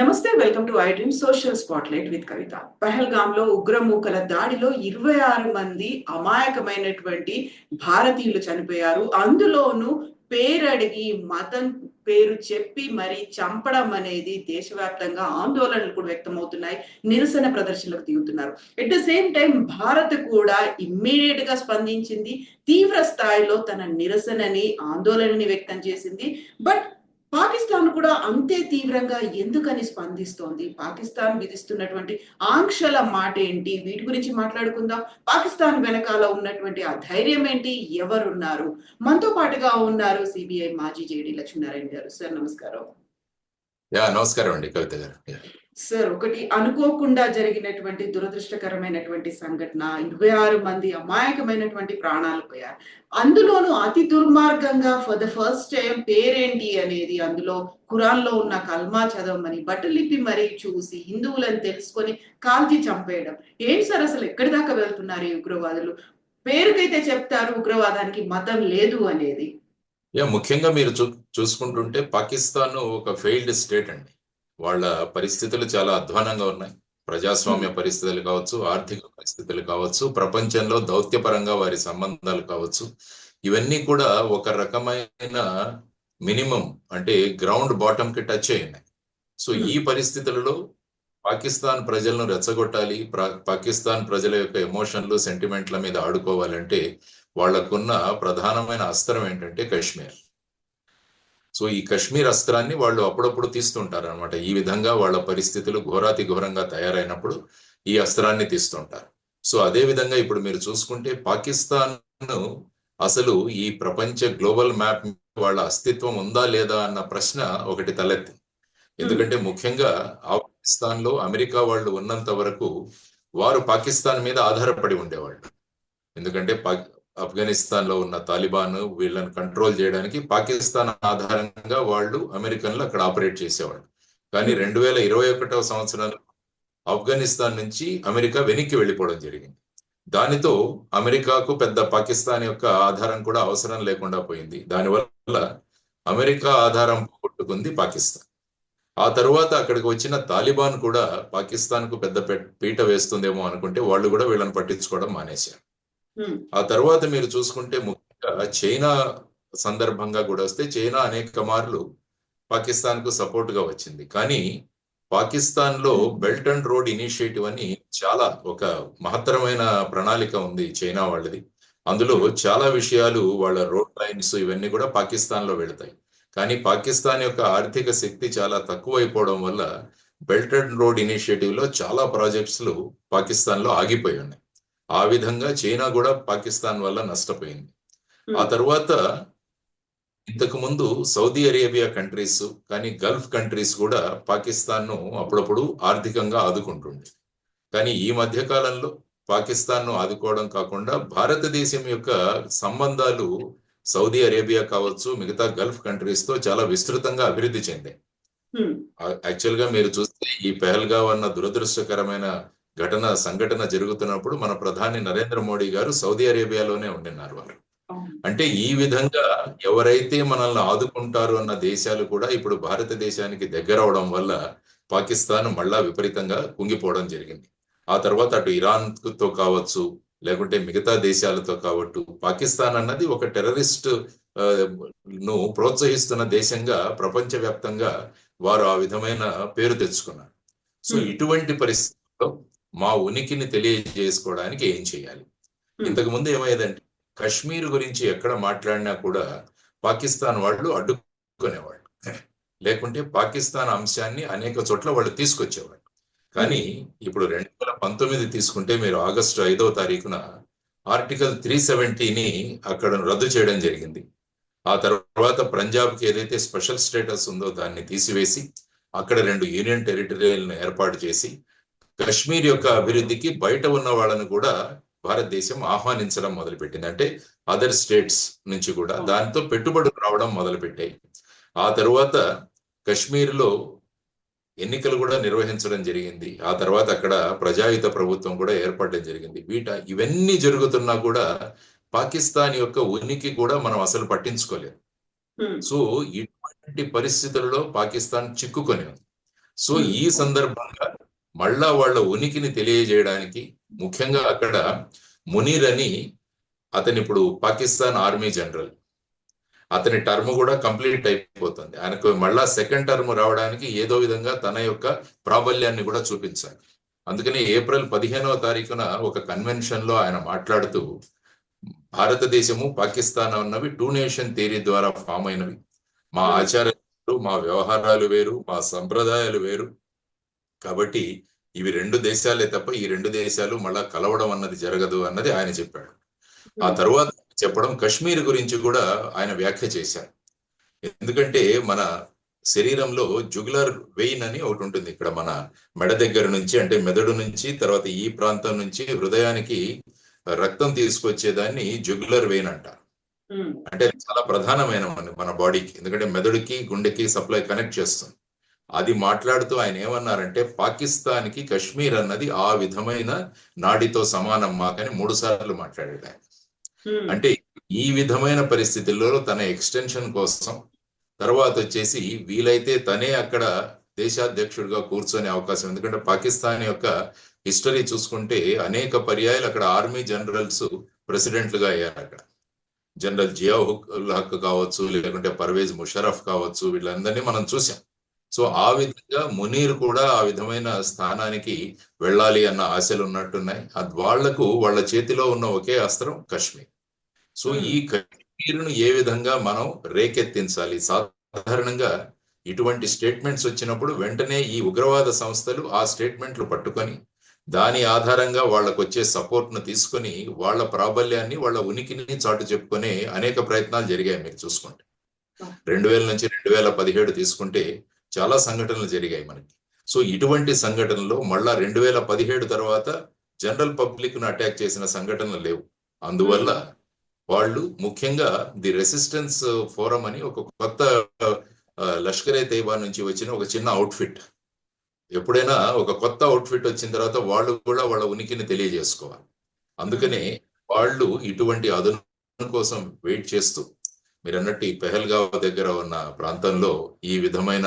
నమస్తే welcome to iDream social spotlight with Kavitha. పహల్గామ్లో ఉగ్రమూకల దాడిలో ఇరవై ఆరు మంది అమాయకమైనటువంటి భారతీయులు చనిపోయారు. అందులోనూ పేరడిగి మతం పేరు చెప్పి మరి చంపడం అనేది దేశవ్యాప్తంగా ఆందోళనలు కూడా వ్యక్తమవుతున్నాయి. నిరసన ప్రదర్శనలకు దిగుతున్నారు. At the same time Bharat కూడా ఇమ్మీడియట్గా స్పందించింది. తీవ్ర స్థాయిలో తన నిరసనని ఆందోళనని వ్యక్తం చేసింది. బట్ పాకిస్తాన్ కూడా అంతే తీవ్రంగా ఎందుకని స్పందిస్తోంది? పాకిస్తాన్ విధిస్తున్నటువంటి ఆంక్షల మాట ఏంటి వీటి గురించి మాట్లాడుకుందాం. పాకిస్తాన్ వెనకాల ఉన్నటువంటి ఆ ధైర్యం ఏంటి ఎవరున్నారు? మనతో పాటుగా ఉన్నారు సిబిఐ మాజీ జేడి లక్ష్మీనారాయణ గారు. సార్ నమస్కారం. నమస్కారం అండి కవిత గారు. సార్ ఒకటి అనుకోకుండా జరిగినటువంటి దురదృష్టకరమైనటువంటి సంఘటన ఇరవై ఆరు మంది అమాయకమైనటువంటి ప్రాణాలు పోయారు. అందులోనూ అతి దుర్మార్గంగా ఫర్ ద ఫస్ట్ టైం పేరేంటి అనేది అందులో ఖురాన్లో ఉన్న కల్మా చదవమని బట్టలిప్పి మరీ చూసి హిందువులను తెలుసుకొని కాల్చి చంపేయడం. ఏంటి సార్ అసలు ఎక్కడి దాకా వెళ్తున్నారు ఈ ఉగ్రవాదులు? పేరుకైతే చెప్తారు ఉగ్రవాదానికి మతం లేదు అనేది. ముఖ్యంగా మీరు చూ చూసుకుంటుంటే పాకిస్తాన్ ఒక ఫెయిల్డ్ స్టేట్ అండి. వాళ్ళ పరిస్థితులు చాలా అధ్వానంగా ఉన్నాయి. ప్రజాస్వామ్య పరిస్థితులు కావచ్చు ఆర్థిక పరిస్థితులు కావచ్చు ప్రపంచంలో దౌత్యపరంగా వారి సంబంధాలు కావచ్చు. ఇవన్నీ కూడా ఒక రకమైన మినిమం అంటే గ్రౌండ్ బాటమ్కి టచ్ అయినాయి. సో ఈ పరిస్థితులలో పాకిస్తాన్ ప్రజలను రెచ్చగొట్టాలి ప్రా- పాకిస్తాన్ ప్రజల యొక్క ఎమోషన్లు సెంటిమెంట్ల మీద ఆడుకోవాలంటే వాళ్ళకున్న ప్రధానమైన అస్త్రం ఏంటంటే కశ్మీర్. సో ఈ కశ్మీర్ అస్త్రాన్ని వాళ్ళు అప్పుడప్పుడు తీస్తుంటారు అనమాట ఈ విధంగా వాళ్ళ పరిస్థితులు ఘోరాతి ఘోరంగా తయారైనప్పుడు ఈ అస్త్రాన్ని తీస్తుంటారు. సో అదే విధంగా ఇప్పుడు మీరు చూసుకుంటే పాకిస్తాన్ అసలు ఈ ప్రపంచ గ్లోబల్ మ్యాప్ వాళ్ళ అస్తిత్వం ఉందా లేదా అన్న ప్రశ్న ఒకటి తలెత్తింది. ఎందుకంటే ముఖ్యంగా ఆఫ్ఘనిస్తాన్లో అమెరికా వాళ్ళు ఉన్నంత వరకు వారు పాకిస్తాన్ మీద ఆధారపడి ఉండేవాళ్ళు. ఎందుకంటే పా- ఆఫ్ఘనిస్తాన్లో ఉన్న తాలిబాన్ వీళ్ళని కంట్రోల్ చేయడానికి పాకిస్తాన్ ఆధారంగా వాళ్ళు అమెరికన్లు అక్కడ ఆపరేట్ చేసేవాళ్ళు. కానీ రెండు వేల ఇరవై ఒకటవ సంవత్సరంలో ఆఫ్ఘనిస్తాన్ నుంచి అమెరికా వెనక్కి వెళ్ళిపోవడం జరిగింది. దానితో అమెరికాకు పెద్ద పాకిస్తాన్ యొక్క ఆధారం కూడా అవసరం లేకుండా పోయింది. దానివల్ల అమెరికా ఆధారం పోగొట్టుకుంది పాకిస్తాన్. ఆ తరువాత అక్కడికి వచ్చిన తాలిబాన్ కూడా పాకిస్తాన్కు పెద్ద పీట వేస్తుందేమో అనుకుంటే వాళ్ళు కూడా వీళ్ళని పట్టించుకోవడం మానేశారు. ఆ తర్వాత మీరు చూసుకుంటే ముఖ్యంగా చైనా సందర్భంగా కూడా వస్తే చైనా అనేక మార్లు పాకిస్తాన్కు సపోర్ట్గా వచ్చింది. కానీ పాకిస్తాన్లో బెల్ట్ అండ్ రోడ్ ఇనిషియేటివ్ అని చాలా ఒక మహత్తరమైన ప్రణాళిక ఉంది చైనా వాళ్ళది. అందులో చాలా విషయాలు వాళ్ళ రోడ్ లైన్స్ ఇవన్నీ కూడా పాకిస్తాన్లో వెళతాయి. కానీ పాకిస్తాన్ యొక్క ఆర్థిక శక్తి చాలా తక్కువైపోవడం వల్ల బెల్ట్ అండ్ రోడ్ ఇనిషియేటివ్లో చాలా ప్రాజెక్ట్స్లు పాకిస్తాన్లో ఆగిపోయి ఉన్నాయి. ఆ విధంగా చైనా కూడా పాకిస్తాన్ వల్ల నష్టపోయింది. ఆ తర్వాత ఇంతకు ముందు సౌదీ అరేబియా కంట్రీస్ కానీ గల్ఫ్ కంట్రీస్ కూడా పాకిస్తాన్ను అప్పుడప్పుడు ఆర్థికంగా ఆదుకుంటుండే. కానీ ఈ మధ్య కాలంలో పాకిస్తాన్ను ఆదుకోవడం కాకుండా భారతదేశం యొక్క సంబంధాలు సౌదీ అరేబియా కావచ్చు మిగతా గల్ఫ్ కంట్రీస్తో చాలా విస్తృతంగా అభివృద్ధి చెందాయి. హ్మ్. యాక్చువల్గా మీరు చూస్తే ఈ పెహల్గావ్ అన్న దురదృష్టకరమైన ఘటన సంఘటన జరుగుతున్నప్పుడు మన ప్రధాని నరేంద్ర మోడీ గారు సౌదీ అరేబియాలోనే ఉండినారు వారు. అంటే ఈ విధంగా ఎవరైతే మనల్ని ఆదుకుంటారు అన్న దేశాలు కూడా ఇప్పుడు భారతదేశానికి దగ్గర అవడం వల్ల పాకిస్తాన్ మళ్ళా విపరీతంగా కుంగిపోవడం జరిగింది ఆ తర్వాత అటు ఇరాన్తో కావచ్చు లేకుంటే మిగతా దేశాలతో కావచ్చు పాకిస్తాన్ అన్నది ఒక టెర్రరిస్ట్ను ప్రోత్సహిస్తున్న దేశంగా ప్రపంచవ్యాప్తంగా వారు ఆ విధమైన పేరు తెచ్చుకున్నారు సో. ఇటువంటి పరిస్థితుల్లో మా ఉనికిని తెలియజేసుకోవడానికి ఏం చేయాలి. ఇంతకు ముందు ఏమయ్యేదంటే కశ్మీర్ గురించి ఎక్కడ మాట్లాడినా కూడా పాకిస్తాన్ వాళ్ళు అడ్డుకునేవాళ్ళు. లేకుంటే పాకిస్తాన్ అంశాన్ని అనేక చోట్ల వాళ్ళు తీసుకొచ్చేవాళ్ళు. కానీ ఇప్పుడు రెండు వేల పంతొమ్మిది తీసుకుంటే మీరు ఆగస్టు ఐదవ తారీఖున ఆర్టికల్ త్రీ సెవెంటీని అక్కడ రద్దు చేయడం జరిగింది. ఆ తర్వాత పంజాబ్కి ఏదైతే స్పెషల్ స్టేటస్ ఉందో దాన్ని తీసివేసి అక్కడ రెండు యూనియన్ టెరిటరీలను ఏర్పాటు చేసి కశ్మీర్ యొక్క అభివృద్ధికి బయట ఉన్న వాళ్ళను కూడా భారతదేశం ఆహ్వానించడం మొదలుపెట్టింది. అంటే అదర్ స్టేట్స్ నుంచి కూడా దాంతో పెట్టుబడులు రావడం మొదలుపెట్టాయి. ఆ తరువాత కశ్మీర్లో ఎన్నికలు కూడా నిర్వహించడం జరిగింది. ఆ తర్వాత అక్కడ ప్రజాయుత ప్రభుత్వం కూడా ఏర్పడడం జరిగింది. వీట ఇవన్నీ జరుగుతున్నా కూడా పాకిస్తాన్ యొక్క ఉనికి కూడా మనం అసలు పట్టించుకోలేదు. సో ఇటువంటి పరిస్థితుల్లో పాకిస్తాన్ చిక్కుకొని ఉంది. సో. ఈ సందర్భంగా మళ్ళా వాళ్ళ ఉనికిని తెలియజేయడానికి ముఖ్యంగా అక్కడ మునీర్ అని అతని ఇప్పుడు పాకిస్తాన్ ఆర్మీ జనరల్. అతని టర్మ్ కూడా కంప్లీట్ అయిపోతుంది. ఆయనకు మళ్ళా సెకండ్ టర్మ్ రావడానికి ఏదో విధంగా తన యొక్క ప్రాబల్యాన్ని కూడా చూపించాలి. అందుకని ఏప్రిల్ పదిహేనవ తారీఖున ఒక కన్వెన్షన్లో ఆయన మాట్లాడుతూ భారతదేశము పాకిస్తాన్ అన్నవి టూ నేషన్ థియరీ ద్వారా ఫామ్ అయినవి. మా ఆచారాలు మా వ్యవహారాలు వేరు మా సంప్రదాయాలు వేరు. కాబట్టి ఇవి రెండు దేశాలే తప్ప ఈ రెండు దేశాలు మళ్ళా కలవడం అన్నది జరగదు అన్నది ఆయన చెప్పాడు. ఆ తర్వాత చెప్పడం కశ్మీర్ గురించి కూడా ఆయన వ్యాఖ్య చేశారు. ఎందుకంటే మన శరీరంలో జుగులర్ వెయిన్ అని ఒకటి ఉంటుంది ఇక్కడ మన మెడ దగ్గర నుంచి అంటే మెదడు నుంచి తర్వాత ఈ ప్రాంతం నుంచి హృదయానికి రక్తం తీసుకొచ్చేదాన్ని జుగులర్ వెయిన్ అంటారు. Hmm. అంటే చాలా ప్రధానమైన మన మన బాడీకి. ఎందుకంటే మెదడుకి గుండెకి సప్లై కనెక్ట్ చేస్తుంది. అది మాట్లాడుతూ ఆయన ఏమన్నారంటే పాకిస్తాన్కి కశ్మీర్ అన్నది ఆ విధమైన నాడితో సమానం మాకని మూడు సార్లు మాట్లాడాడు ఆయన. అంటే ఈ విధమైన పరిస్థితుల్లో తన ఎక్స్టెన్షన్ కోసం తర్వాత వచ్చేసి వీలైతే తనే అక్కడ దేశాధ్యక్షుడిగా కూర్చొనే అవకాశం. ఎందుకంటే పాకిస్తాన్ యొక్క హిస్టరీ చూసుకుంటే అనేక పర్యాయాలు అక్కడ ఆర్మీ జనరల్స్ ప్రెసిడెంట్లుగా అయ్యారు అక్కడ. జనరల్ జియా ఉల్ హక్ కావచ్చు లేకుంటే పర్వేజ్ ముషరఫ్ కావచ్చు వీళ్ళందరినీ మనం చూసాం సో ఆ విధంగా మునీర్ కూడా ఆ విధమైన స్థానానికి వెళ్ళాలి అన్న ఆశలు ఉన్నట్టున్నాయి. అది వాళ్ళకు వాళ్ళ చేతిలో ఉన్న ఒకే అస్త్రం కశ్మీర్. సో. ఈ కశ్మీర్ను ఏ విధంగా మనం రేకెత్తించాలి? సాధారణంగా ఇటువంటి స్టేట్మెంట్స్ వచ్చినప్పుడు వెంటనే ఈ ఉగ్రవాద సంస్థలు ఆ స్టేట్మెంట్లు పట్టుకొని దాని ఆధారంగా వాళ్ళకు వచ్చే సపోర్ట్ను తీసుకొని వాళ్ళ ప్రాబల్యాన్ని వాళ్ళ ఉనికిని చాటు చెప్పుకునే అనేక ప్రయత్నాలు జరిగాయి మీరు చూసుకుంటే. రెండు వేల నుంచి రెండు వేల పదిహేడు తీసుకుంటే చాలా సంఘటనలు జరిగాయి మనకి. సో ఇటువంటి సంఘటనలు మళ్ళా రెండు వేల పదిహేడు తర్వాత జనరల్ పబ్లిక్ను అటాక్ చేసిన సంఘటనలు లేవు. అందువల్ల వాళ్ళు ముఖ్యంగా ది రెసిస్టెన్స్ ఫోరం అని ఒక కొత్త లష్కరే తైబా నుంచి వచ్చిన ఒక చిన్న అవుట్ఫిట్. ఎప్పుడైనా ఒక కొత్త అవుట్ఫిట్ వచ్చిన తర్వాత వాళ్ళు కూడా వాళ్ళ ఉనికిని తెలియజేసుకోవాలి. అందుకనే వాళ్ళు ఇటువంటి అదును కోసం వెయిట్ చేస్తూ మీరు అన్నట్టు ఈ పెహల్గావ్ దగ్గర ఉన్న ప్రాంతంలో ఈ విధమైన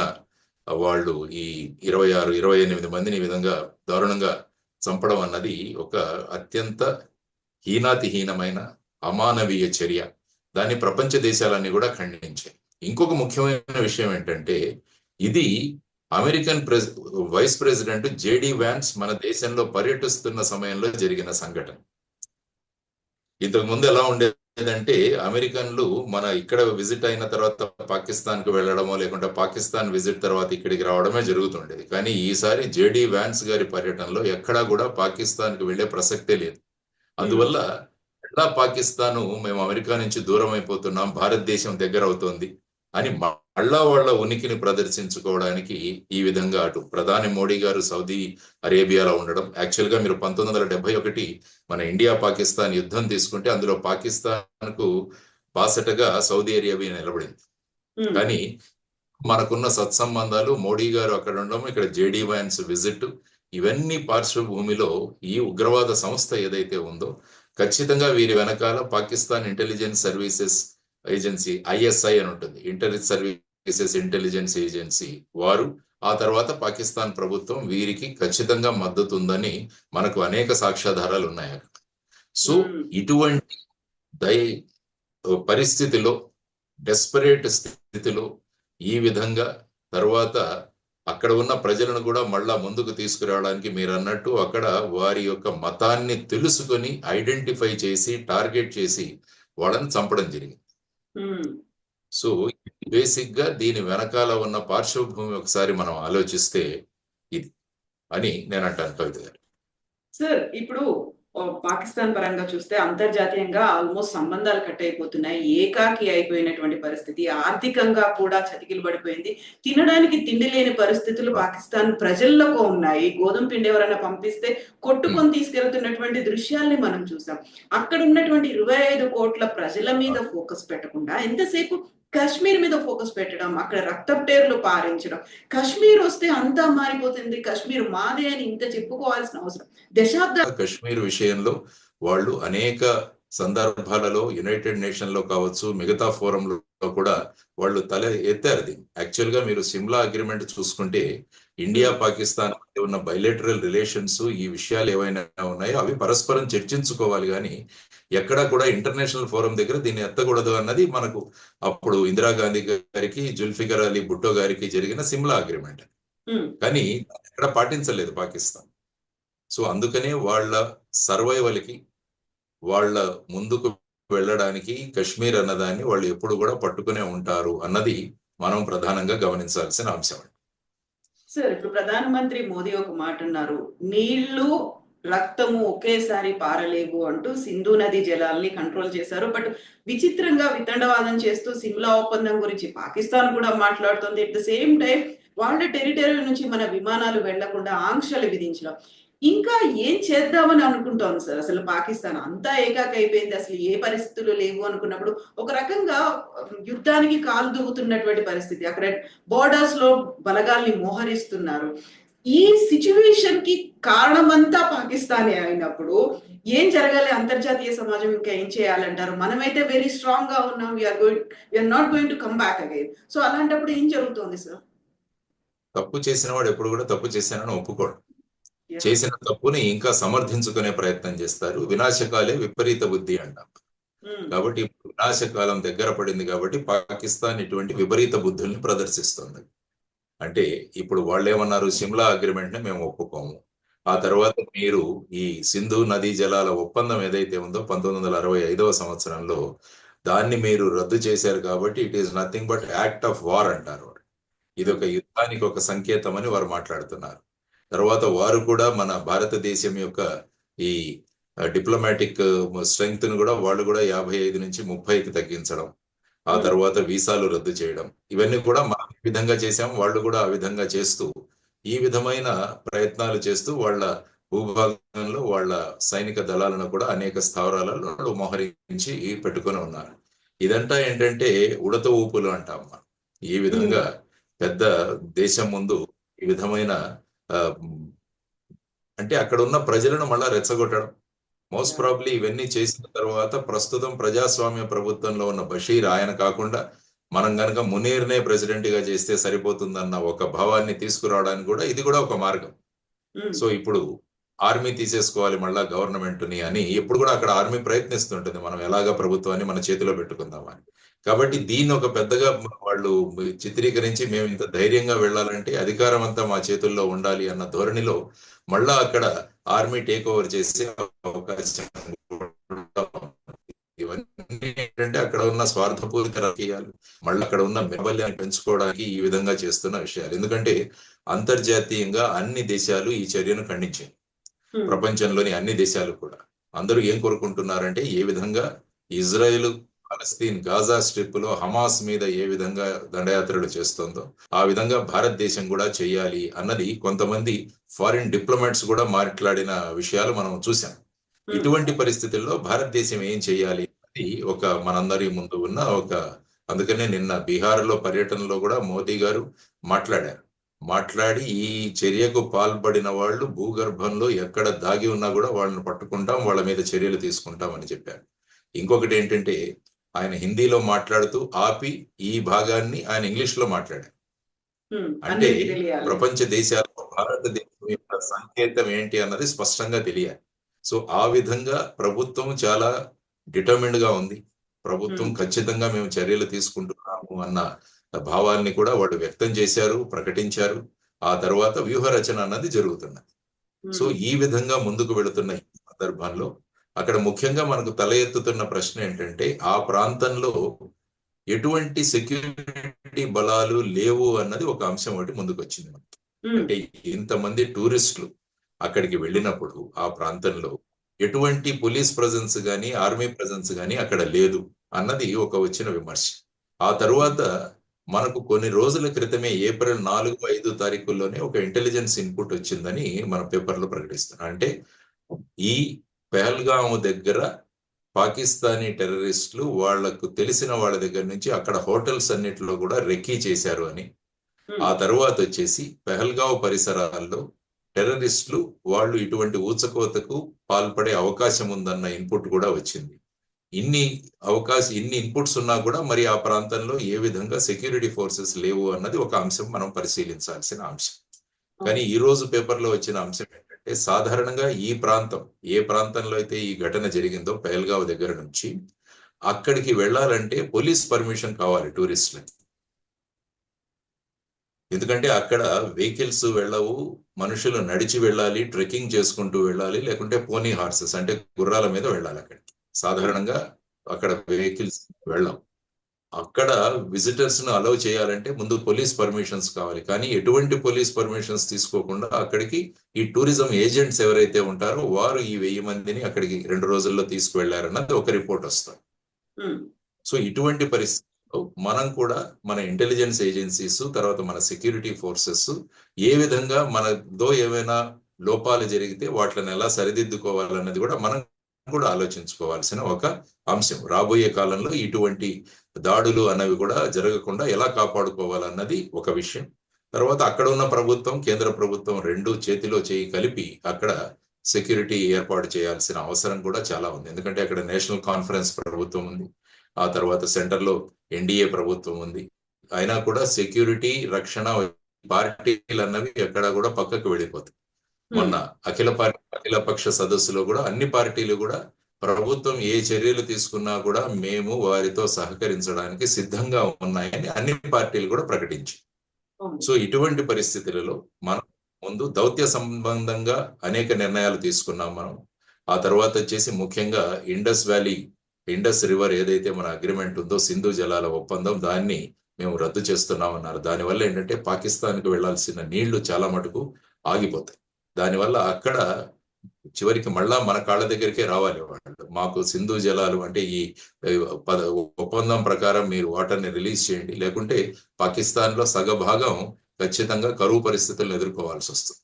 వాళ్ళు ఈ ఇరవై ఆరు ఇరవై ఎనిమిది మందిని ఈ విధంగా దారుణంగా చంపడం అన్నది ఒక అత్యంత హీనాతిహీనమైన అమానవీయ చర్య. దాన్ని ప్రపంచ దేశాలన్నీ కూడా ఖండించాయి. ఇంకొక ముఖ్యమైన విషయం ఏంటంటే ఇది American press vice president JD Vance మన దేశంలో పర్యటిస్తున్న సమయంలో జరిగిన సంఘటన. ఇంతకు ముందు ఎలా ఉండేదంటే అమెరికన్లు మన ఇక్కడ విజిట్ అయిన తర్వాత పాకిస్తాన్కు వెళ్ళడమో లేకుంటే పాకిస్తాన్ విజిట్ తర్వాత ఇక్కడికి రావడమే జరుగుతుండేది. కానీ ఈసారి జేడి వ్యాన్స్ గారి పర్యటనలో ఎక్కడా కూడా పాకిస్తాన్కు వెళ్ళే ప్రసక్తే లేదు. అందువల్ల ఎలా పాకిస్తాను మేము అమెరికా నుంచి దూరం అయిపోతున్నాం భారతదేశం దగ్గర అవుతోంది అని మళ్ళా వాళ్ళ ఉనికిని ప్రదర్శించుకోవడానికి ఈ విధంగా అటు ప్రధాని మోడీ గారు సౌదీ అరేబియాలో ఉండడం. యాక్చువల్గా మీరు పంతొమ్మిది వందల డెబ్బై ఒకటి మన ఇండియా పాకిస్తాన్ యుద్ధం తీసుకుంటే అందులో పాకిస్తాన్కు బాసటగా సౌదీ అరేబియా నిలబడింది. కానీ మనకున్న సత్సంబంధాలు మోడీ గారు అక్కడ ఉండడం ఇక్కడ జేడీ వ్యాన్స్ విజిట్ ఇవన్నీ పార్శ్వభూమిలో ఈ ఉగ్రవాద సంస్థ ఏదైతే ఉందో ఖచ్చితంగా వీరి వెనకాల Pakistan intelligence services agency ISI అని ఉంటుంది. ఇంటర్ సర్వీసెస్ ఇంటెలిజెన్స్ ఏజెన్సీ వారు ఆ తర్వాత పాకిస్తాన్ ప్రభుత్వం వీరికి ఖచ్చితంగా మద్దతు ఉందని మనకు అనేక సాక్ష్యాధారాలు ఉన్నాయి అక్కడ సో Hmm. ఇటువంటి దై పరిస్థితిలో డెస్పరేట్ స్థితిలో ఈ విధంగా తర్వాత అక్కడ ఉన్న ప్రజలను కూడా మళ్ళా ముందుకు తీసుకురావడానికి మీరు అన్నట్టు అక్కడ వారి యొక్క మతాన్ని తెలుసుకొని ఐడెంటిఫై చేసి టార్గెట్ చేసి వాళ్ళని చంపడం జరిగింది Hmm. సో బేసిక్గా దీని వెనకాల ఉన్న పార్శ్వభూమి ఒకసారి మనం ఆలోచిస్తే ఇది అని నేను అంటాను కవిత గారు. సార్ ఇప్పుడు పాకిస్తాన్ పరంగా చూస్తే అంతర్జాతీయంగా ఆల్మోస్ట్ సంబంధాలు కట్ అయిపోతున్నాయి. ఏకాకి అయిపోయినటువంటి పరిస్థితి ఆర్థికంగా కూడా చతికిలు పడిపోయింది. తినడానికి తిండి లేని పరిస్థితులు పాకిస్తాన్ ప్రజల్లోకి ఉన్నాయి. గోధుమ పిండి ఎవరైనా పంపిస్తే కొట్టుకొని తీసుకెళ్తున్నటువంటి దృశ్యాల్ని మనం చూసాం. అక్కడ ఉన్నటువంటి ఇరవై ఐదు కోట్ల ప్రజల మీద ఫోకస్ పెట్టకుండా ఎంతసేపు కాశ్మీర్ మీద ఫోకస్ పెట్టడం అక్కడ రక్తప్టేర్లు పారించడం. కాశ్మీర్ వస్తే అంతా మారిపోతుంది. కాశ్మీర్ మాదే అని ఇంత చెప్పుకోవాల్సిన అవసరం. దశాబ్ద కశ్మీర్ విషయంలో వాళ్ళు అనేక సందర్భాలలో యునైటెడ్ నేషన్లో కావచ్చు మిగతా ఫోరంలో కూడా వాళ్ళు తల ఎత్తారు దీన్ని. యాక్చువల్గా మీరు సిమ్లా అగ్రిమెంట్ చూసుకుంటే ఇండియా పాకిస్తాన్ మధ్య ఉన్న బైలేటరల్ రిలేషన్స్ ఈ విషయాలు ఏవైనా ఉన్నాయో అవి పరస్పరం చర్చించుకోవాలి కానీ ఎక్కడా కూడా ఇంటర్నేషనల్ ఫోరం దగ్గర దీన్ని ఎత్తకూడదు అన్నది మనకు అప్పుడు ఇందిరాగాంధీ గారికి జుల్ఫికర్ అలీ భుట్టో గారికి జరిగిన సిమ్లా అగ్రిమెంట్ కానీ ఎక్కడ పాటించలేదు పాకిస్తాన్. సో అందుకనే వాళ్ళ సర్వైవల్కి వాళ్ళ ముందుకు వెళ్ళడానికి కశ్మీర్ అన్నదాన్ని వాళ్ళు ఎప్పుడు కూడా పట్టుకునే ఉంటారు అన్నది మనం ప్రధానంగా గమనించాల్సిన అంశం సార్ ఇప్పుడు ప్రధానమంత్రి మోదీ ఒక మాట అన్నారు నీళ్ళు రక్తము ఒకేసారి పారలేవు అంటూ సింధు నది జలాల్ని కంట్రోల్ చేశారు. బట్ విచిత్రంగా వితండవాదం చేస్తూ సిమ్లా ఒప్పందం గురించి పాకిస్తాన్ కూడా మాట్లాడుతుంది. ఎట్ ద సేమ్ టైం వాళ్ళ టెరిటరీ నుంచి మన విమానాలు వెళ్ళకుండా ఆంక్షలు విధించడం. ఇంకా ఏం చేద్దామని అనుకుంటాం సార్? అసలు పాకిస్తాన్ అంతా ఏకాక అయిపోయింది. అసలు ఏ పరిస్థితులు లేవు అనుకున్నప్పుడు ఒక రకంగా యుద్ధానికి కాలు దూగుతున్నటువంటి పరిస్థితి. అక్కడ బోర్డర్స్లో బలగాల్ని మోహరిస్తున్నారు. ఈ సిచ్యువేషన్కి కారణమంతా పాకిస్తానే అయినప్పుడు ఏం జరగాలి? అంతర్జాతీయ సమాజం ఇంకా ఏం చేయాలంటారు? మనమైతే వెరీ స్ట్రాంగ్గా ఉన్నాం. We're going we're not going to come back again so అలాంటప్పుడు ఏం జరుగుతోంది సార్? తప్పు చేసిన వాడు ఎప్పుడు కూడా తప్పు చేశానని ఒప్పుకోడు. చేసిన తప్పుని ఇంకా సమర్థించుకునే ప్రయత్నం చేస్తారు. వినాశకాలే విపరీత బుద్ధి అంటాం. కాబట్టి ఇప్పుడు వినాశకాలం దగ్గర పడింది కాబట్టి పాకిస్తాన్ ఇటువంటి విపరీత బుద్ధుల్ని ప్రదర్శిస్తుంది. అంటే ఇప్పుడు వాళ్ళు ఏమన్నారు సిమ్లా అగ్రిమెంట్ని మేము ఒప్పుకోము. ఆ తర్వాత మీరు ఈ సింధు నదీ జలాల ఒప్పందం ఏదైతే ఉందో పంతొమ్మిది వందల అరవై ఐదవ సంవత్సరంలో దాన్ని మీరు రద్దు చేశారు కాబట్టి it is nothing but act of war అంటారు. ఇది ఒక యుద్ధానికి ఒక సంకేతం అని వారు మాట్లాడుతున్నారు. తర్వాత వారు కూడా మన భారతదేశం యొక్క ఈ డిప్లొమాటిక్ స్ట్రెంగ్త్ను కూడా వాళ్ళు కూడా యాభై ఐదు నుంచి ముప్పైకి తగ్గించడం ఆ Hmm. తర్వాత వీసాలు రద్దు చేయడం ఇవన్నీ కూడా మనం ఈ విధంగా చేశాం వాళ్ళు కూడా ఆ విధంగా చేస్తూ ఈ విధమైన ప్రయత్నాలు చేస్తూ వాళ్ళ భూభాగంలో వాళ్ళ సైనిక దళాలను కూడా అనేక స్థావరాలలో మోహరించి పెట్టుకొని ఉన్నారు. ఇదంతా ఏంటంటే ఉడత ఊపులు అంటాం మనం. ఈ విధంగా పెద్ద దేశం ముందు ఈ విధమైన అంటే అక్కడ ఉన్న ప్రజలను మళ్ళా రెచ్చగొట్టడం. మోస్ట్ ప్రాబ్లీ ఇవన్నీ చేసిన తర్వాత ప్రస్తుతం ప్రజాస్వామ్య ప్రభుత్వంలో ఉన్న బషీర్ ఆయన కాకుండా మనం గనక మునీర్నే ప్రెసిడెంట్గా చేస్తే సరిపోతుందన్న ఒక భావాన్ని తీసుకురావడానికి కూడా ఇది కూడా ఒక మార్గం. సో ఇప్పుడు ఆర్మీ తీసేసుకోవాలి మళ్ళా గవర్నమెంట్ని అని ఎప్పుడు కూడా అక్కడ ఆర్మీ ప్రయత్నిస్తుంటుంది. మనం ఎలాగ ప్రభుత్వాన్ని మన చేతిలో పెట్టుకుందామని కాబట్టి దీన్ని ఒక పెద్దగా వాళ్ళు చిత్రీకరించి మేము ఇంత ధైర్యంగా వెళ్ళాలంటే అధికారం అంతా మా చేతుల్లో ఉండాలి అన్న ధోరణిలో మళ్ళా అక్కడ ఆర్మీ టేక్ ఓవర్ చేసే అవకాశం ఇవన్నీ ఏంటంటే అక్కడ ఉన్న స్వార్థపూరిత రాజకీయాలు మళ్ళీ అక్కడ ఉన్న మెబల్యాన్ని పెంచుకోవడానికి ఈ విధంగా చేస్తున్న విషయాలు. ఎందుకంటే అంతర్జాతీయంగా అన్ని దేశాలు ఈ చర్యను ఖండించాయి. ప్రపంచంలోని అన్ని దేశాలు కూడా. అందరూ ఏం కోరుకుంటున్నారంటే ఏ విధంగా ఇజ్రాయెల్ ఫలస్తీన్ గాజా స్ట్రిప్లో హమాస్ మీద ఏ విధంగా దండయాత్రలు చేస్తుందో ఆ విధంగా భారతదేశం కూడా చేయాలి అన్నది కొంతమంది ఫారిన్ డిప్లొమాట్స్ కూడా మాట్లాడిన విషయాలు మనం చూసాం ఇటువంటి పరిస్థితుల్లో భారతదేశం ఏం చేయాలి అది ఒక మనందరి ముందు ఉన్న ఒక అందుకనే నిన్న బీహార్లో పర్యటనలో కూడా మోదీ గారు మాట్లాడారు. మాట్లాడి ఈ చర్యకు పాల్పడిన వాళ్ళు భూగర్భంలో ఎక్కడ దాగి ఉన్నా కూడా వాళ్ళని పట్టుకుంటాం వాళ్ళ మీద చర్యలు తీసుకుంటాం అని చెప్పారు. ఇంకొకటి ఏంటంటే ఆయన హిందీలో మాట్లాడుతూ ఆపి ఈ భాగాన్ని ఆయన ఇంగ్లీష్లో మాట్లాడారు అంటే ప్రపంచ దేశాల్లో భారతదేశం యొక్క సంకేతం ఏంటి అన్నది స్పష్టంగా తెలియాలి. సో ఆ విధంగా ప్రభుత్వం చాలా డిటర్మిన్డ్గా ఉంది. ప్రభుత్వం. ఖచ్చితంగా మేము చర్యలు తీసుకుంటున్నాము అన్న భావాన్ని కూడా వాళ్ళు వ్యక్తం చేశారు ప్రకటించారు. ఆ తర్వాత వ్యూహ రచన అన్నది జరుగుతున్నది. సో ఈ విధంగా ముందుకు వెళుతున్న ఈ సందర్భంలో అక్కడ ముఖ్యంగా మనకు తల ఎత్తుతున్న ప్రశ్న ఏంటంటే ఆ ప్రాంతంలో ఎటువంటి సెక్యూరిటీ బలాలు లేవు అన్నది ఒక అంశం ఒకటి ముందుకు వచ్చింది మనకి. అంటే ఇంతమంది టూరిస్టులు అక్కడికి వెళ్ళినప్పుడు ఆ ప్రాంతంలో ఎటువంటి పోలీస్ ప్రజెన్స్ కానీ ఆర్మీ ప్రజెన్స్ కానీ అక్కడ లేదు అన్నది ఒక వచ్చిన విమర్శ. ఆ తరువాత మనకు కొన్ని రోజుల క్రితమే ఏప్రిల్ నాలుగు ఐదు తారీఖుల్లోనే ఒక ఇంటెలిజెన్స్ ఇన్పుట్ వచ్చిందని మన పేపర్లో ప్రకటిస్తున్నాం. అంటే ఈ పెహల్గాం దగ్గర పాకిస్తానీ టెర్రరిస్టులు వాళ్ళకు తెలిసిన వాళ్ళ దగ్గర నుంచి అక్కడ హోటల్స్ అన్నిటిలో కూడా రెక్కీ చేశారు అని. ఆ తరువాత వచ్చేసి పెహల్గావ్ పరిసరాల్లో టెర్రరిస్టులు వాళ్ళు ఇటువంటి ఊచకోతకు పాల్పడే అవకాశం ఉందన్న ఇన్పుట్ కూడా వచ్చింది. ఇన్ని అవకాశం ఇన్ని ఇన్పుట్స్ ఉన్నా కూడా మరి ఆ ప్రాంతంలో ఏ విధంగా సెక్యూరిటీ ఫోర్సెస్ లేవు అన్నది ఒక అంశం మనం పరిశీలించాల్సిన అంశం. కానీ ఈ రోజు పేపర్లో వచ్చిన అంశం ఏంటంటే సాధారణంగా ఈ ప్రాంతం ఏ ప్రాంతంలో అయితే ఈ ఘటన జరిగిందో పెహల్గావ్ దగ్గర నుంచి అక్కడికి వెళ్ళాలంటే పోలీస్ పర్మిషన్ కావాలి టూరిస్టులకి. ఎందుకంటే అక్కడ వెహికల్స్ వెళ్ళవు మనుషులు నడిచి వెళ్ళాలి ట్రెక్కింగ్ చేసుకుంటూ వెళ్ళాలి లేకుంటే పోనీ హార్సెస్ అంటే గుర్రాల మీద వెళ్ళాలి అక్కడికి. సాధారణంగా అక్కడ వెహికల్స్ వెళ్ళవు అక్కడ విజిటర్స్ను అలౌ చేయాలంటే ముందు పోలీస్ పర్మిషన్స్ కావాలి. కానీ ఎటువంటి పోలీస్ పర్మిషన్స్ తీసుకోకుండా అక్కడికి ఈ టూరిజం ఏజెంట్స్ ఎవరైతే ఉంటారో వారు ఈ వెయ్యి మందిని అక్కడికి రెండు రోజుల్లో తీసుకువెళ్ళారన్నది ఒక రిపోర్ట్ వస్తుంది. సో ఇటువంటి పరిస్థితుల్లో మనం కూడా మన ఇంటెలిజెన్స్ ఏజెన్సీస్ తర్వాత మన సెక్యూరిటీ ఫోర్సెస్ ఏ విధంగా మనతో ఏమైనా లోపాలు జరిగితే వాటిని ఎలా సరిదిద్దుకోవాలన్నది కూడా మనం కూడా ఆలోచించుకోవాల్సిన ఒక అంశం. రాబోయే కాలంలో ఇటువంటి దాడులు అన్నవి కూడా జరగకుండా ఎలా కాపాడుకోవాలన్నది ఒక విషయం. తర్వాత అక్కడ ఉన్న ప్రభుత్వం కేంద్ర ప్రభుత్వం రెండు చేతిలో చేయి కలిపి అక్కడ సెక్యూరిటీ ఏర్పాటు చేయాల్సిన అవసరం కూడా చాలా ఉంది. ఎందుకంటే అక్కడ నేషనల్ కాన్ఫరెన్స్ ప్రభుత్వం ఉంది. ఆ తర్వాత సెంటర్లో ఎన్డీఏ ప్రభుత్వం ఉంది. అయినా కూడా సెక్యూరిటీ రక్షణ పార్టీలు అన్నవి ఎక్కడ కూడా పక్కకు వెళ్ళిపోతాయి. మొన్న అఖిల పార్టీ అఖిల పక్ష సదస్సులో కూడా అన్ని పార్టీలు కూడా ప్రభుత్వం ఏ చర్యలు తీసుకున్నా కూడా మేము వారితో సహకరించడానికి సిద్ధంగా ఉన్నాయని అన్ని పార్టీలు కూడా ప్రకటించి. సో ఇటువంటి పరిస్థితులలో మనం ముందు దౌత్య సంబంధంగా అనేక నిర్ణయాలు తీసుకున్నాం మనం. ఆ తర్వాత వచ్చేసి ముఖ్యంగా ఇండస్ వ్యాలీ ఇండస్ రివర్ ఏదైతే మన అగ్రిమెంట్ ఉందో సింధు జలాల ఒప్పందం దాన్ని మేము రద్దు చేస్తున్నామన్నారు. దానివల్ల ఏంటంటే పాకిస్తాన్కి వెళ్ళాల్సిన నీళ్ళు చాలా మటుకు ఆగిపోతాయి. దానివల్ల అక్కడ చివరికి మళ్ళా మన కాళ్ళ దగ్గరికే రావాలి వాళ్ళు. మాకు సింధు జలాలు అంటే ఈ పద ఒప్పందం ప్రకారం మీరు వాటర్ని రిలీజ్ చేయండి. లేకుంటే పాకిస్తాన్లో సగభాగం ఖచ్చితంగా కరువు పరిస్థితులను ఎదుర్కోవాల్సి వస్తుంది.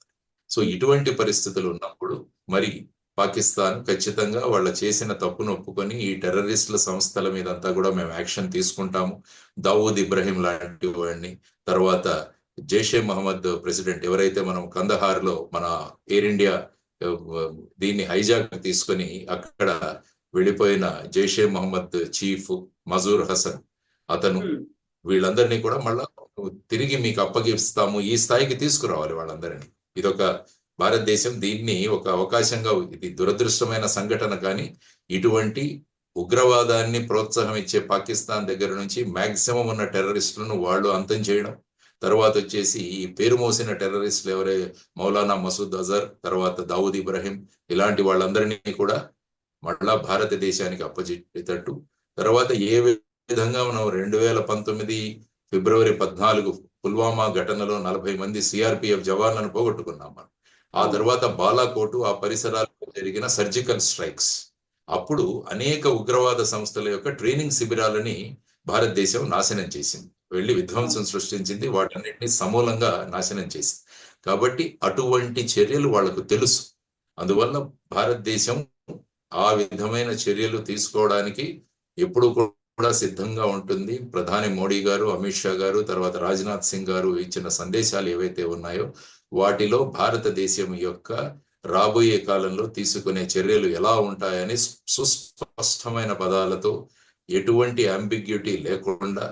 సో ఇటువంటి పరిస్థితులు ఉన్నప్పుడు మరి పాకిస్తాన్ ఖచ్చితంగా వాళ్ళ చేసిన తప్పును ఒప్పుకొని ఈ టెర్రరిస్టుల సంస్థల మీద అంతా కూడా మేము యాక్షన్ తీసుకుంటాము. దావూద్ ఇబ్రహీం లాంటి వాడిని తర్వాత జైషే మహమ్మద్ ప్రెసిడెంట్ ఎవరైతే మనం కందహార్లో మన ఎయిర్ ఇండియా దీన్ని హైజాక్ తీసుకొని అక్కడ వెళ్ళిపోయిన జైషే మహమ్మద్ చీఫ్ మజూర్ హసన్ అతను వీళ్ళందరినీ కూడా మళ్ళా తిరిగి మీకు అప్పగిస్తాము ఈ స్థాయికి తీసుకురావాలి వాళ్ళందరినీ. ఇదొక భారతదేశం దీన్ని ఒక అవకాశంగా ఇది దురదృష్టమైన సంఘటన కానీ ఇటువంటి ఉగ్రవాదాన్ని ప్రోత్సాహం ఇచ్చే పాకిస్తాన్ దగ్గర నుంచి మాక్సిమం ఉన్న టెర్రరిస్టులను వాళ్ళు అంతం చేయడం తర్వాత వచ్చేసి ఈ పేరు మోసిన టెర్రరిస్టులు ఎవరే? మౌలానా మసూద్ అజర్ తర్వాత దావుద్ ఇబ్రహీం ఇలాంటి వాళ్ళందరినీ కూడా మళ్ళా భారతదేశానికి అప్పచెట్టేటట్టు తర్వాత ఏ విధంగా మనం రెండు వేల పంతొమ్మిది ఫిబ్రవరి పద్నాలుగు పుల్వామా ఘటనలో నలభై మంది సిఆర్పిఎఫ్ జవాన్లను పోగొట్టుకున్నాం మనం. ఆ తర్వాత బాలాకోటు ఆ పరిసరాల్లో జరిగిన సర్జికల్ స్ట్రైక్స్. అప్పుడు అనేక ఉగ్రవాద సంస్థల యొక్క ట్రైనింగ్ శిబిరాలని భారతదేశం నాశనం చేసింది. వెళ్ళి విధ్వంసం సృష్టించింది వాటన్నిటిని సమూలంగా నాశనం చేసింది. కాబట్టి అటువంటి చర్యలు వాళ్ళకు తెలుసు. అందువల్ల భారతదేశం ఆ విధమైన చర్యలు తీసుకోవడానికి ఎప్పుడు కూడా సిద్ధంగా ఉంటుంది. ప్రధాని మోడీ గారు అమిత్ షా గారు తర్వాత రాజ్నాథ్ సింగ్ గారు ఇచ్చిన సందేశాలు ఏవైతే ఉన్నాయో వాటిలో భారతదేశం యొక్క రాబోయే కాలంలో తీసుకునే చర్యలు ఎలా ఉంటాయని సుస్పష్టమైన పదాలతో ఎటువంటి అంబిగ్యూటీ లేకుండా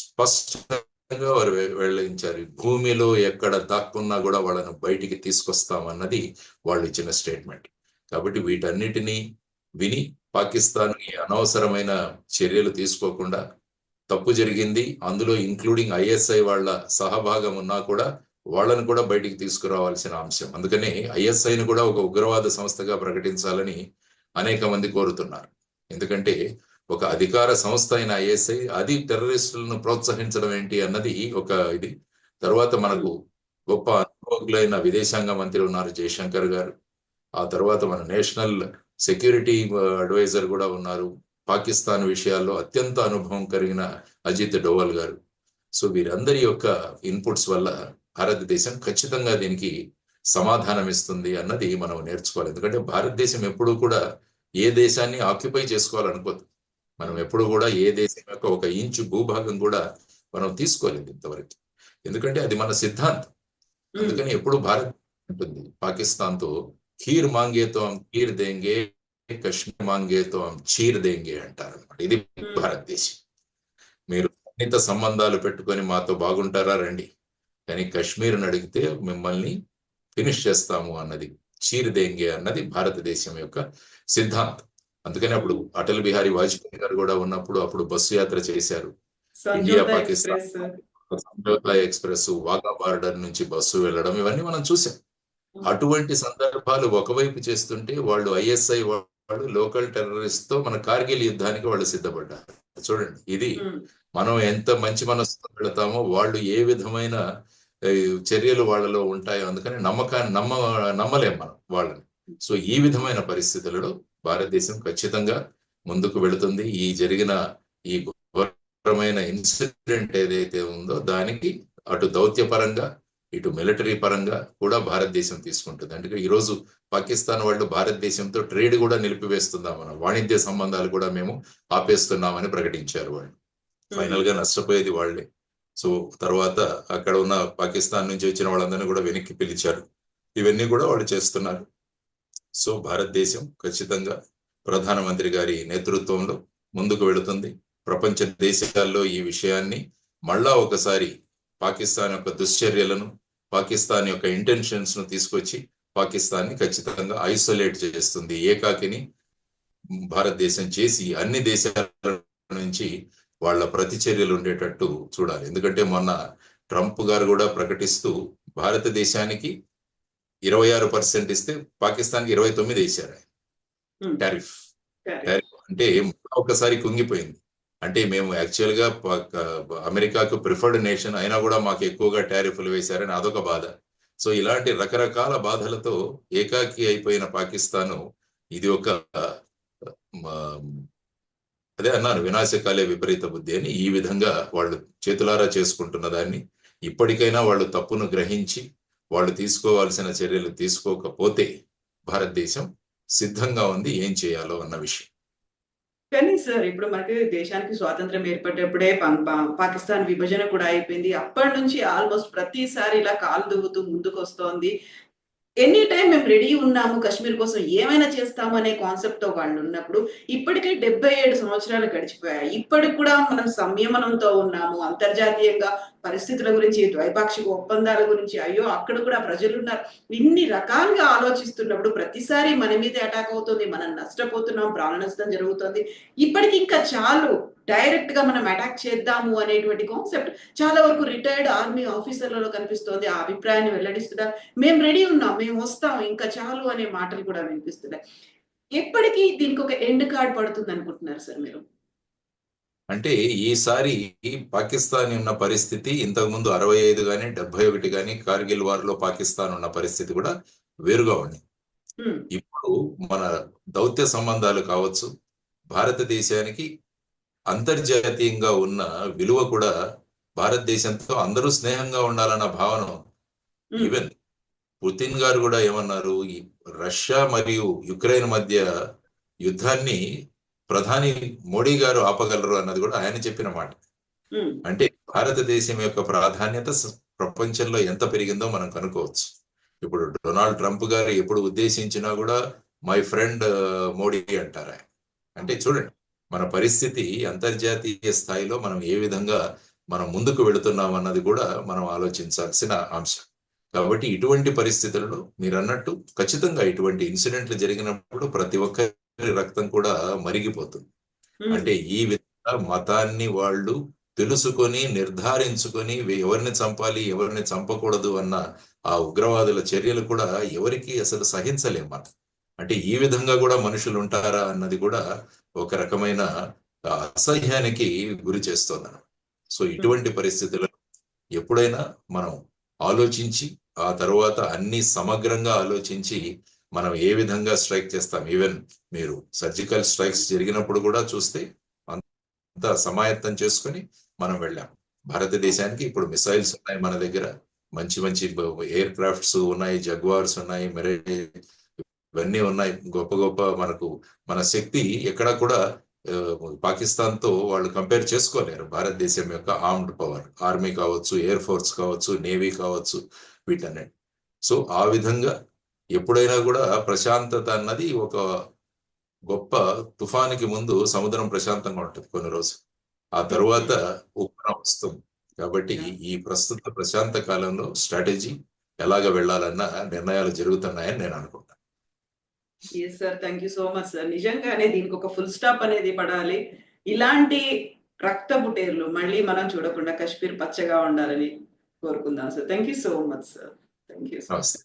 స్పష్టంగా వారు వెల్లడించారు. భూమిలో ఎక్కడ దాక్కున్నా కూడా వాళ్ళను బయటికి తీసుకొస్తామన్నది వాళ్ళు ఇచ్చిన స్టేట్మెంట్. కాబట్టి వీటన్నిటినీ విని పాకిస్తాన్ అనవసరమైన చర్యలు తీసుకోకుండా తప్పు జరిగింది. అందులో ఇంక్లూడింగ్ ఐఎస్ఐ వాళ్ళ సహభాగం ఉన్నా కూడా వాళ్ళను కూడా బయటికి తీసుకురావాల్సిన అంశం. అందుకనే ఐఎస్ఐని కూడా ఒక ఉగ్రవాద సంస్థగా ప్రకటించాలని అనేక మంది కోరుతున్నారు. ఎందుకంటే ఒక అధికార సంస్థ అయిన ఐఎస్ఐ అది టెర్రరిస్టులను ప్రోత్సహించడం ఏంటి అన్నది ఒక ఇది. తర్వాత మనకు గొప్ప అనుభవజ్ఞులైన విదేశాంగ మంత్రి ఉన్నారు జయశంకర్ గారు. ఆ తర్వాత మన నేషనల్ సెక్యూరిటీ అడ్వైజర్ కూడా ఉన్నారు. పాకిస్తాన్ విషయాల్లో అత్యంత అనుభవం కలిగిన అజిత్ డోవల్ గారు. సో వీరందరి యొక్క ఇన్పుట్స్ వల్ల భారతదేశం ఖచ్చితంగా దీనికి సమాధానం ఇస్తుంది అన్నది మనం నేర్చుకోవాలి. ఎందుకంటే భారతదేశం ఎప్పుడూ కూడా ఏ దేశాన్ని ఆక్యుపై చేసుకోవాలనుకోదు. మనం ఎప్పుడు కూడా ఏ దేశం యొక్క ఒక ఇంచు భూభాగం కూడా మనం తీసుకోలేదు ఇంతవరకు. ఎందుకంటే అది మన సిద్ధాంతం. అందుకని ఎప్పుడు భారత్ ఉంటుంది. పాకిస్తాన్తో ఖీర్ మాంగే తో హమ్ ఖీర్ దేంగే కశ్మీర్ మాంగే తో హమ్ చీర్ దేంగే అంటారు అనమాట ఇది భారతదేశం. మీరు సన్నిహిత సంబంధాలు పెట్టుకొని మాతో బాగుంటారా రండి. కానీ కశ్మీర్ని అడిగితే మిమ్మల్ని ఫినిష్ చేస్తాము అన్నది చీర్ దేంగే అన్నది భారతదేశం యొక్క సిద్ధాంతం. అందుకని అప్పుడు అటల్ బిహారీ వాజ్పేయి గారు కూడా ఉన్నప్పుడు అప్పుడు బస్సు యాత్ర చేశారు. India Pakistan express. Samjhauta express Wagah border నుంచి బస్సు వెళ్ళడం ఇవన్నీ మనం చూసాం అటువంటి సందర్భాలు ఒకవైపు చేస్తుంటే వాళ్ళు ఐఎస్ఐ వాళ్ళు లోకల్ టెర్రరిస్ట్తో మన కార్గిల్ యుద్ధానికి వాళ్ళు సిద్ధపడ్డారు. చూడండి ఇది మనం ఎంత మంచి మనసుతో వెళతామో వాళ్ళు ఏ విధమైన చర్యలు వాళ్ళలో ఉంటాయో అందుకని నమ్మకాన్ని నమ్మ నమ్మలేం మనం వాళ్ళని. సో ఈ విధమైన పరిస్థితులలో భారతదేశం ఖచ్చితంగా ముందుకు వెళుతుంది. ఈ జరిగిన ఈ ఘోరమైన ఇన్సిడెంట్ ఏదైతే ఉందో దానికి అటు దౌత్యపరంగా ఇటు మిలిటరీ పరంగా కూడా భారతదేశం తీసుకుంటుంది. అంటే ఈ రోజు పాకిస్తాన్ వాళ్ళు భారతదేశంతో ట్రేడ్ కూడా నిలిపివేస్తున్నామని వాణిజ్య సంబంధాలు కూడా మేము ఆపేస్తున్నామని ప్రకటించారు వాళ్ళు. ఫైనల్గా నష్టపోయేది వాళ్ళే. సో తర్వాత అక్కడ ఉన్న పాకిస్తాన్ నుంచి వచ్చిన వాళ్ళందరినీ కూడా వెనక్కి పిలిచారు. ఇవన్నీ కూడా వాళ్ళు చేస్తున్నారు. సో భారతదేశం ఖచ్చితంగా ప్రధానమంత్రి గారి నేతృత్వంలో ముందుకు వెళుతుంది. ప్రపంచ దేశాల్లో ఈ విషయాన్ని మళ్ళా ఒకసారి పాకిస్తాన్ యొక్క దుశ్చర్యలను పాకిస్తాన్ యొక్క ఇంటెన్షన్స్ను తీసుకొచ్చి పాకిస్తాన్ని ఖచ్చితంగా ఐసోలేట్ చేస్తుంది. ఏకాకిని భారతదేశం చేసి అన్ని దేశాల నుంచి వాళ్ళ ప్రతిచర్యలు ఉండేటట్టు చూడాలి. ఎందుకంటే మొన్న ట్రంప్ గారు కూడా ప్రకటిస్తూ భారతదేశానికి ఇరవై ఆరు పర్సెంట్ ఇస్తే పాకిస్తాన్కి ఇరవై తొమ్మిది వేశారు టారిఫ్. correct. అంటే ఒకసారి కుంగిపోయింది. అంటే మేము యాక్చువల్గా అమెరికాకు ప్రిఫర్డ్ నేషన్ అయినా కూడా మాకు ఎక్కువగా టారిఫ్లు వేశారని అదొక బాధ. సో ఇలాంటి రకరకాల బాధలతో ఏకాకి అయిపోయిన పాకిస్తాను ఇది ఒక అదే అన్నాను వినాశకాలే విపరీత బుద్ధి అని ఈ విధంగా వాళ్ళు చేతులారా చేసుకుంటున్న దాన్ని ఇప్పటికైనా వాళ్ళు తప్పును గ్రహించి వాళ్ళు తీసుకోవాల్సిన చర్యలు తీసుకోకపోతే భారతదేశం సిద్ధంగా ఉంది ఏం చేయాలో అన్న విషయం. కానీ సార్ ఇప్పుడు మనకి దేశానికి స్వాతంత్రం ఏర్పడేటప్పుడే పాకిస్తాన్ విభజన కూడా అయిపోయింది. అప్పటి నుంచి ఆల్మోస్ట్ ప్రతిసారి ఇలా కాలు దువ్వుతూ ముందుకు వస్తోంది ఎనీ టైం మేము రెడీ ఉన్నాము కాశ్మీర్ కోసం ఏమైనా చేస్తాము అనే కాన్సెప్ట్తో వాళ్ళు ఉన్నప్పుడు ఇప్పటికే డెబ్బై ఏడు సంవత్సరాలు గడిచిపోయాయి. ఇప్పటికి కూడా మనం సంయమనంతో ఉన్నాము. అంతర్జాతీయంగా పరిస్థితుల గురించి ద్వైపాక్షిక ఒప్పందాల గురించి అయ్యో అక్కడ కూడా ప్రజలు ఉన్నారు. ఇన్ని రకాలుగా ఆలోచిస్తున్నప్పుడు ప్రతిసారి మన మీద అటాక్ అవుతుంది మనం నష్టపోతున్నాం ప్రాణ నష్టం జరుగుతుంది. ఇప్పటికి ఇంకా చాలు. డైరెక్ట్గా మనం అటాక్ చేద్దాము అనేటువంటి కాన్సెప్ట్ చాలా వరకు రిటైర్డ్ ఆర్మీ ఆఫీసర్లలో కనిపిస్తోంది. ఆ అభిప్రాయాన్ని వెల్లడిస్తున్నారు మేము రెడీ ఉన్నాం మేము వస్తాం ఇంకా చాలు అనే మాటలు కూడా వినిపిస్తున్నాయి. ఎప్పటికీ దీనికి ఒక ఎండ్ కార్డ్ పడుతుంది అనుకుంటున్నారు సార్ మీరు? అంటే ఈసారి పాకిస్తాన్ ఉన్న పరిస్థితి ఇంతకు ముందు అరవై ఐదు కానీ డెబ్బై ఒకటి కానీ కార్గిల్ వార్లో పాకిస్తాన్ ఉన్న పరిస్థితి కూడా వేరుగా ఉంది. ఇప్పుడు మన దౌత్య సంబంధాలు కావచ్చు భారతదేశానికి అంతర్జాతీయంగా ఉన్న విలువ కూడా భారతదేశంతో అందరూ స్నేహంగా ఉండాలన్న భావన ఈవెన్ పుతిన్ గారు కూడా ఏమన్నారు? రష్యా మరియు యుక్రెయిన్ మధ్య యుద్ధాన్ని ప్రధాని మోడీ గారు ఆపగలరు అన్నది కూడా ఆయన చెప్పిన మాట. అంటే భారతదేశం యొక్క ప్రాధాన్యత ప్రపంచంలో ఎంత పెరిగిందో మనం కనుక్కోవచ్చు. ఇప్పుడు డొనాల్డ్ ట్రంప్ గారు ఎప్పుడు ఉద్దేశించినా కూడా మై ఫ్రెండ్ మోడీ అంటారు అంటే చూడండి మన పరిస్థితి అంతర్జాతీయ స్థాయిలో మనం ఏ విధంగా మనం ముందుకు వెళుతున్నాం అన్నది కూడా మనం ఆలోచించాల్సిన అంశం. కాబట్టి ఇటువంటి పరిస్థితులలో మీరు అన్నట్టు ఖచ్చితంగా ఇటువంటి ఇన్సిడెంట్లు జరిగినప్పుడు ప్రతి ఒక్కరి రక్తం కూడా మరిగిపోతుంది. అంటే ఈ విధంగా మతాన్ని వాళ్ళు తెలుసుకొని నిర్ధారించుకొని ఎవరిని చంపాలి ఎవరిని చంపకూడదు అన్న ఆ ఉగ్రవాదుల చర్యలు కూడా ఎవరికి అసలు సహించలేం మనం. అంటే ఈ విధంగా కూడా మనుషులు ఉంటారా అన్నది కూడా ఒక రకమైన అసహ్యానికి గురి చేస్తుంది సో ఇటువంటి పరిస్థితుల్లో ఎప్పుడైనా మనం ఆలోచించి ఆ తర్వాత అన్ని సమగ్రంగా ఆలోచించి మనం ఏ విధంగా స్ట్రైక్ చేస్తాం? ఈవెన్ మీరు సర్జికల్ స్ట్రైక్స్ జరిగినప్పుడు కూడా చూస్తే అంతా సమాయత్తం చేసుకొని మనం వెళ్ళాం. భారతదేశానికి ఇప్పుడు మిసైల్స్ ఉన్నాయి మన దగ్గర. మంచి మంచి ఎయిర్ క్రాఫ్ట్స్ ఉన్నాయి జగ్వార్స్ ఉన్నాయి మరి ఇవన్నీ ఉన్నాయి. గొప్ప గొప్ప మనకు మన శక్తి ఎక్కడ కూడా పాకిస్తాన్తో వాళ్ళు కంపేర్ చేసుకోలేరు. భారతదేశం యొక్క ఆర్మ్డ్ పవర్ ఆర్మీ కావచ్చు ఎయిర్ ఫోర్స్ కావచ్చు నేవీ కావచ్చు వీటన్నిటి. సో ఆ విధంగా ఎప్పుడైనా కూడా ప్రశాంతత అన్నది ఒక గొప్ప తుఫానికి ముందు సముద్రం ప్రశాంతంగా ఉంటుంది కొన్ని రోజులు. ఆ తరువాత ఉప్పెన వస్తుంది. కాబట్టి ఈ ప్రస్తుత ప్రశాంత కాలంలో స్ట్రాటజీ ఎలాగ వెళ్ళాలన్న నిర్ణయాలు జరుగుతున్నాయని నేను అనుకుంటాను yes sir thank you so much sir నిజంగానే దీనికి ఒక ఫుల్ స్టాప్ అనేది పడాలి. ఇలాంటి రక్త బుటేర్లు మళ్ళీ మనం చూడకుండా కశ్మీర్ పచ్చగా ఉండాలని కోరుకుందాం sir thank you so much sir thank you నమస్తే.